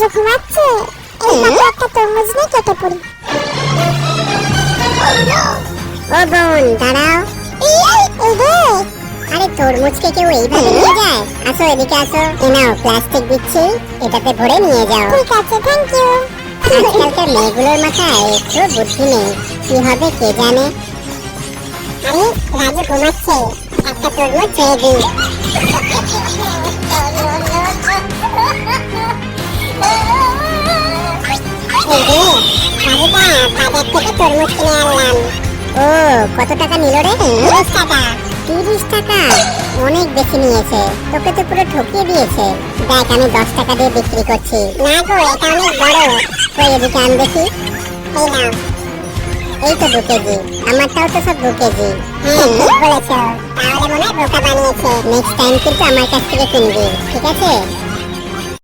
রাজু ঘুমাচ্ছে এই ফাঁকে একটা তরমুজ নিয়ে কেটে পড়ি। ও বোন দাঁড়াও। এই এই রে! আরে তরমুজকে কেউ এইভাবে নিয়ে যায়? আসো এদিকে আসো। এ নাও প্লাস্টিক দিচ্ছি। এটাতে ভরে নিয়ে যাও। ঠিক আছে থ্যাংক ইউ আজকালকার মেয়েগুলোর মাথায় একটু বুদ্ধি নেই। কি হবে কে জানে? আরে রাজু ঘুমাচ্ছে। একটা তরমুজ ছেড়ে দিই রে। বাজার থেকে তরমুজ কিনে আনলাম। ও কত টাকা নিল রে? তিরিশ টাকা। তিরিশ টাকা? অনেক বেশি নিয়েছে। তোকে তো পুরো ঠকিয়ে দিয়েছে। দেখ আমি দশ টাকা দিয়ে বিক্রি করছি। না গো এটা অনেক বড়। কই এদিকে আন দেখি। এই নাও। এই তো দু কেজি। আমারটাও তো সব দু কেজি। হ্যাঁ। ঠিক বলেছ। তাহলে মনে হয় বোকা বানিয়েছে। নেক্সট টাইম কিন্তু আমার কাছ থেকে কিনবি। ঠিক আছে?